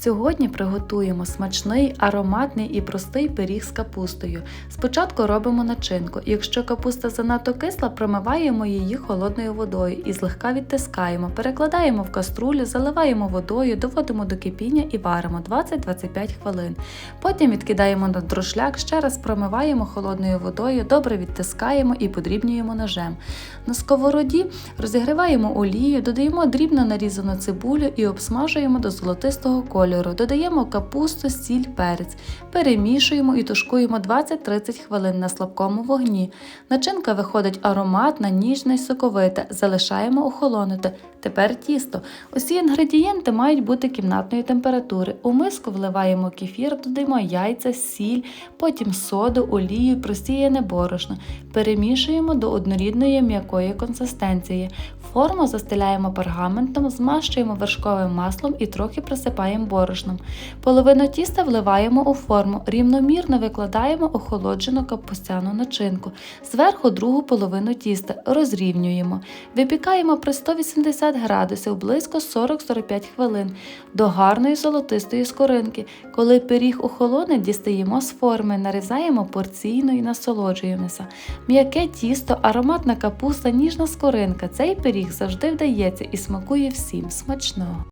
Сьогодні приготуємо смачний, ароматний і простий пиріг з капустою. Спочатку робимо начинку. Якщо капуста занадто кисла, промиваємо її холодною водою і злегка відтискаємо. Перекладаємо в каструлю, заливаємо водою, доводимо до кипіння і варимо 20-25 хвилин. Потім відкидаємо на друшляк, ще раз промиваємо холодною водою, добре відтискаємо і подрібнюємо ножем. На сковороді розігріваємо олію, додаємо дрібно нарізану цибулю і обсмажуємо до золотистого кольору. Додаємо капусту, сіль, перець, перемішуємо і тушкуємо 20-30 хвилин на слабкому вогні. Начинка виходить ароматна, ніжна й соковита. Залишаємо охолонути. Тепер тісто. Усі інгредієнти мають бути кімнатної температури. У миску вливаємо кефір, додаємо яйця, сіль, потім соду, олію, просіяне борошно. Перемішуємо до однорідної м'якої консистенції. Форму застеляємо пергаментом, змащуємо вершковим маслом і трохи присипаємо борошном. Половину тіста вливаємо у форму, рівномірно викладаємо охолоджену капустяну начинку. Зверху другу половину тіста розрівнюємо. Випікаємо при 180 градусів близько 40-45 хвилин до гарної золотистої скоринки. Коли пиріг охолоне, дістаємо з форми, нарізаємо порційно і насолоджуємося. М'яке тісто, ароматна капуста, ніжна скоринка. Цей пиріг завжди вдається і смакує всім смачного.